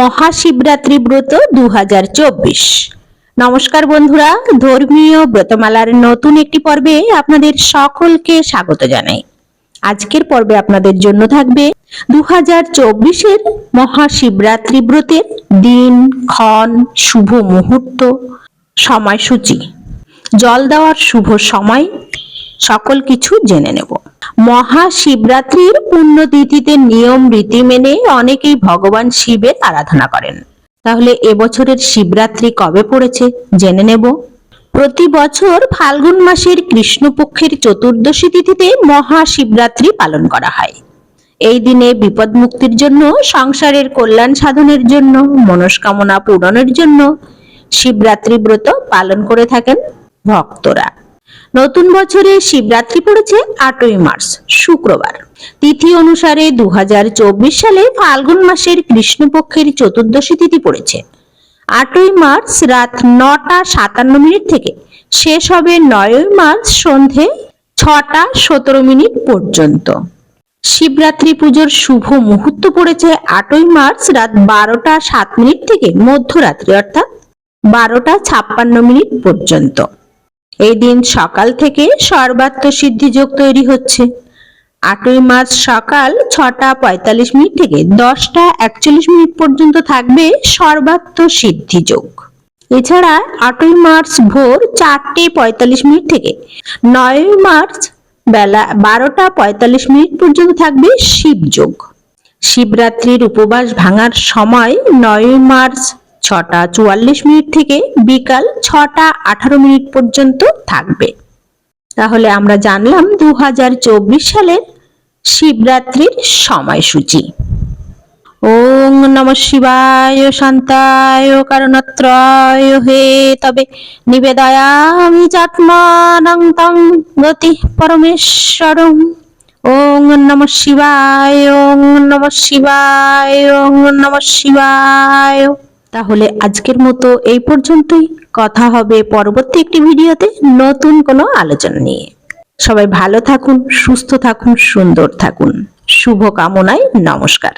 মহাশিবরাত্রি ব্রত দু হাজার চব্বিশ। নমস্কার বন্ধুরা, ধর্মীয় ব্রতমালার নতুন একটি পর্বে আপনাদের সকলকে স্বাগত জানাই। আজকের পর্বে আপনাদের জন্য থাকবে দু হাজার চব্বিশের মহাশিবরাত্রি ব্রতের দিন, ক্ষণ, শুভ মুহূর্ত, সময়সূচি। জল দেওয়ার শুভ সময়, সকল কিছু জেনে নেব। মহাশিবরাত্রির পুণ্যতিথিতে নিয়ম রীতি মেনে অনেকেই ভগবান শিবের আরাধনা করেন। তাহলে এবছরের শিবরাত্রি কবে পড়েছে জেনে নেব। প্রতি বছর ফাল্গুন মাসের কৃষ্ণপক্ষের চতুর্দশী তিথিতে মহাশিবরাত্রি পালন করা হয়। এই দিনে বিপদ মুক্তির জন্য, সংসারের কল্যাণ সাধনের জন্য, মনস্কামনা পূরণের জন্য শিবরাত্রি ব্রত পালন করে থাকেন ভক্তরা। নতুন বছরে শিবরাত্রি পড়েছে আটই মার্চ, শুক্রবার। তিথি অনুসারে দু হাজার চব্বিশ সালে ফাল্গুন মাসের কৃষ্ণপক্ষের চতুর্দশী তিথি পড়েছে। আটই মার্চ রাত নটা সাতান্ন মিনিট থেকে শেষ হবে নয়ই মার্চ সন্ধে ছটা সতেরো মিনিট পর্যন্ত। শিবরাত্রি পুজোর শুভ মুহূর্ত পড়েছে আটই মার্চ রাত বারোটা সাত মিনিট থেকে মধ্যরাত্রি অর্থাৎ বারোটা ছাপ্পান্ন মিনিট পর্যন্ত। এই দিন সকাল থেকে সর্বাত্ম সিদ্ধি যোগ তৈরি হচ্ছে। আটই মার্চ সকাল ছটা পঁয়তাল্লিশ মিনিট থেকে দশটা একচল্লিশ মিনিট পর্যন্ত থাকবে সর্বাত্ম সিদ্ধি যোগ এছাড়া আটই মার্চ ভোর চারটে পঁয়তাল্লিশ মিনিট থেকে নয়ই মার্চ বেলা বারোটা পঁয়তাল্লিশ মিনিট পর্যন্ত থাকবে শিবযোগ। শিবরাত্রির উপবাস ভাঙার সময় নয়ই মার্চ ছটা চুয়াল্লিশ মিনিট থেকে বিকাল ছটা আঠারো মিনিট পর্যন্ত থাকবে। তাহলে আমরা জানলাম দু সালের শিবরাত্রির সময়সূচি। ওং নম শিবায় শান্তায় কারণত্রয় হে। তবে নিবেদয়ামি চাত্মানং তং গতি পরমেশ্বরম ওং নম শিবায়, ওং নম শিবায়, ওং নম শিবায়। তাহলে আজকের মতো এই পর্যন্তই। কথা হবে পরবর্তী একটি ভিডিওতে নতুন কোনো আলোচনা নিয়ে। সবাই ভালো থাকুন, সুস্থ থাকুন, সুন্দর থাকুন। শুভ কামনায় নমস্কার।